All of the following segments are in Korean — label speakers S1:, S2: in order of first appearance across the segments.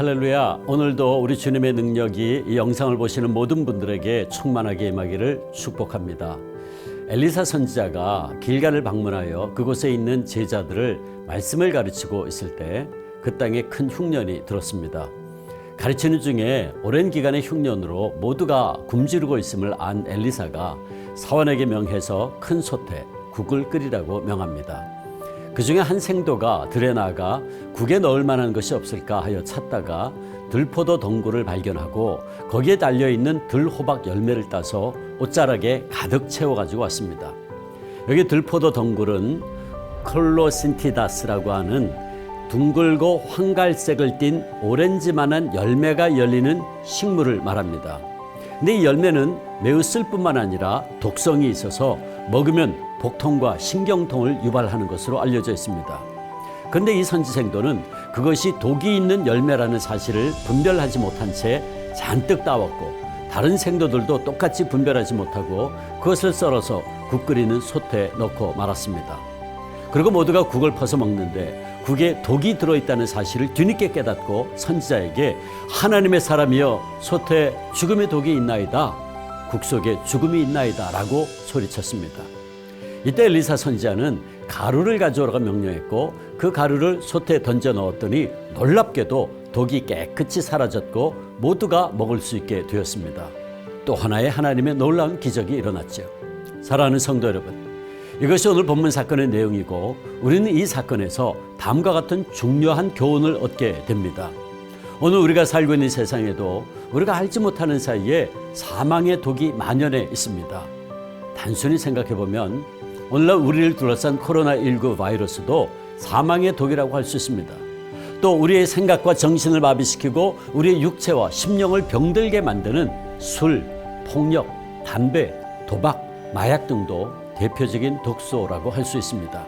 S1: 할렐루야. 오늘도 우리 주님의 능력이 이 영상을 보시는 모든 분들에게 충만하게 임하기를 축복합니다. 엘리사 선지자가 길가를 방문하여 그곳에 있는 제자들을 말씀을 가르치고 있을 때 그 땅에 큰 흉년이 들었습니다. 가르치는 중에 오랜 기간의 흉년으로 모두가 굶주리고 있음을 안 엘리사가 사원에게 명해서 큰 솥에 국을 끓이라고 명합니다. 그 중에 한 생도가 들에 나가 국에 넣을 만한 것이 없을까 하여 찾다가 들포도 덩굴을 발견하고 거기에 달려 있는 들호박 열매를 따서 옷자락에 가득 채워 가지고 왔습니다. 여기 들포도 덩굴은 클로신티다스라고 하는 둥글고 황갈색을 띤 오렌지만한 열매가 열리는 식물을 말합니다. 근데 이 열매는 매우 쓸 뿐만 아니라 독성이 있어서 먹으면 복통과 신경통을 유발하는 것으로 알려져 있습니다. 그런데 이 선지생도는 그것이 독이 있는 열매라는 사실을 분별하지 못한 채 잔뜩 따왔고 다른 생도들도 똑같이 분별하지 못하고 그것을 썰어서 국 끓이는 솥에 넣고 말았습니다. 그리고 모두가 국을 퍼서 먹는데 국에 독이 들어있다는 사실을 뒤늦게 깨닫고 선지자에게 하나님의 사람이여 솥에 죽음의 독이 있나이다 국 속에 죽음이 있나이다 라고 소리쳤습니다. 이때 엘리사 선지자는 가루를 가져오라고 명령했고 그 가루를 솥에 던져 넣었더니 놀랍게도 독이 깨끗이 사라졌고 모두가 먹을 수 있게 되었습니다. 또 하나의 하나님의 놀라운 기적이 일어났죠. 사랑하는 성도 여러분, 이것이 오늘 본문 사건의 내용이고 우리는 이 사건에서 다음과 같은 중요한 교훈을 얻게 됩니다. 오늘 우리가 살고 있는 세상에도 우리가 알지 못하는 사이에 사망의 독이 만연해 있습니다. 단순히 생각해 보면 오늘날 우리를 둘러싼 코로나19 바이러스도 사망의 독이라고 할 수 있습니다. 또 우리의 생각과 정신을 마비시키고 우리의 육체와 심령을 병들게 만드는 술, 폭력, 담배, 도박, 마약 등도 대표적인 독소라고 할 수 있습니다.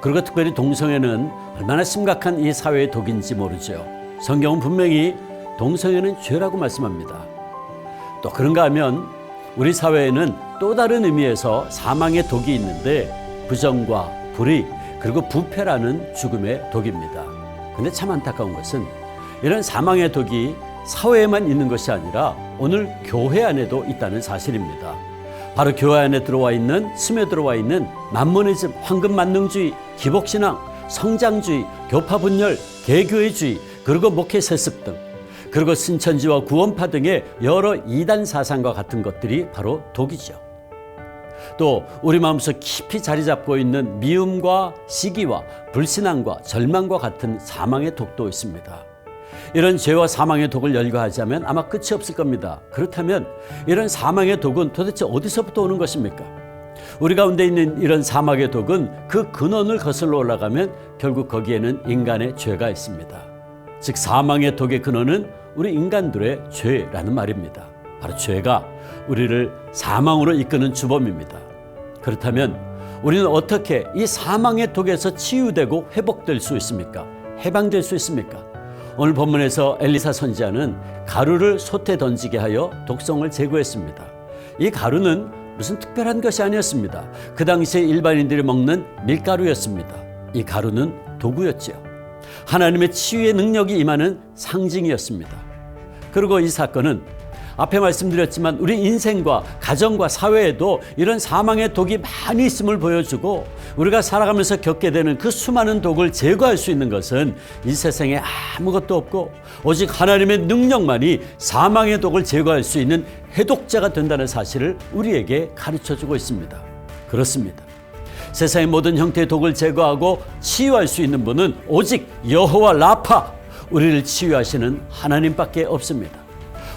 S1: 그리고 특별히 동성애는 얼마나 심각한 이 사회의 독인지 모르죠. 성경은 분명히 동성애는 죄라고 말씀합니다. 또 그런가 하면 우리 사회에는 또 다른 의미에서 사망의 독이 있는데 부정과 불의 그리고 부패라는 죽음의 독입니다. 근데 참 안타까운 것은 이런 사망의 독이 사회에만 있는 것이 아니라 오늘 교회 안에도 있다는 사실입니다. 바로 교회 안에 들어와 있는 스며들어와 있는 만모니즘, 황금 만능주의, 기복신앙, 성장주의, 교파 분열, 개교회주의, 그리고 목회 세습 등 그리고 신천지와 구원파 등의 여러 이단 사상과 같은 것들이 바로 독이죠. 또 우리 마음속 깊이 자리 잡고 있는 미움과 시기와 불신앙과 절망과 같은 사망의 독도 있습니다. 이런 죄와 사망의 독을 열거하자면 아마 끝이 없을 겁니다. 그렇다면 이런 사망의 독은 도대체 어디서부터 오는 것입니까? 우리 가운데 있는 이런 사망의 독은 그 근원을 거슬러 올라가면 결국 거기에는 인간의 죄가 있습니다. 즉 사망의 독의 근원은 우리 인간들의 죄라는 말입니다. 바로 죄가 우리를 사망으로 이끄는 주범입니다. 그렇다면 우리는 어떻게 이 사망의 독에서 치유되고 회복될 수 있습니까? 해방될 수 있습니까? 오늘 본문에서 엘리사 선지자는 가루를 솥에 던지게 하여 독성을 제거했습니다. 이 가루는 무슨 특별한 것이 아니었습니다. 그 당시에 일반인들이 먹는 밀가루였습니다. 이 가루는 도구였지요. 하나님의 치유의 능력이 임하는 상징이었습니다. 그리고 이 사건은 앞에 말씀드렸지만 우리 인생과 가정과 사회에도 이런 사망의 독이 많이 있음을 보여주고 우리가 살아가면서 겪게 되는 그 수많은 독을 제거할 수 있는 것은 이 세상에 아무것도 없고 오직 하나님의 능력만이 사망의 독을 제거할 수 있는 해독자가 된다는 사실을 우리에게 가르쳐 주고 있습니다. 그렇습니다. 세상의 모든 형태의 독을 제거하고 치유할 수 있는 분은 오직 여호와 라파 우리를 치유하시는 하나님밖에 없습니다.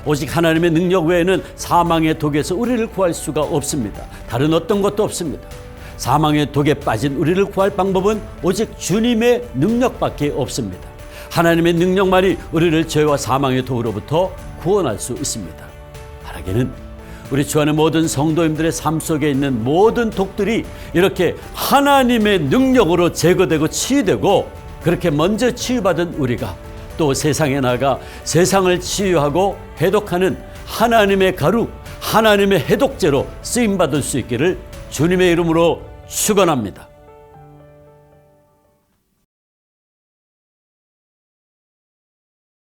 S1: 오직 하나님의 능력 외에는 사망의 독에서 우리를 구할 수가 없습니다. 다른 어떤 것도 없습니다. 사망의 독에 빠진 우리를 구할 방법은 오직 주님의 능력밖에 없습니다. 하나님의 능력만이 우리를 죄와 사망의 독으로부터 구원할 수 있습니다. 바라기는 우리 주 안의 모든 성도님들의 삶 속에 있는 모든 독들이 이렇게 하나님의 능력으로 제거되고 치유되고 그렇게 먼저 치유받은 우리가 또 세상에 나가 세상을 치유하고 해독하는 하나님의 가루, 하나님의 해독제로 쓰임 받을 수 있기를 주님의 이름으로 축원합니다.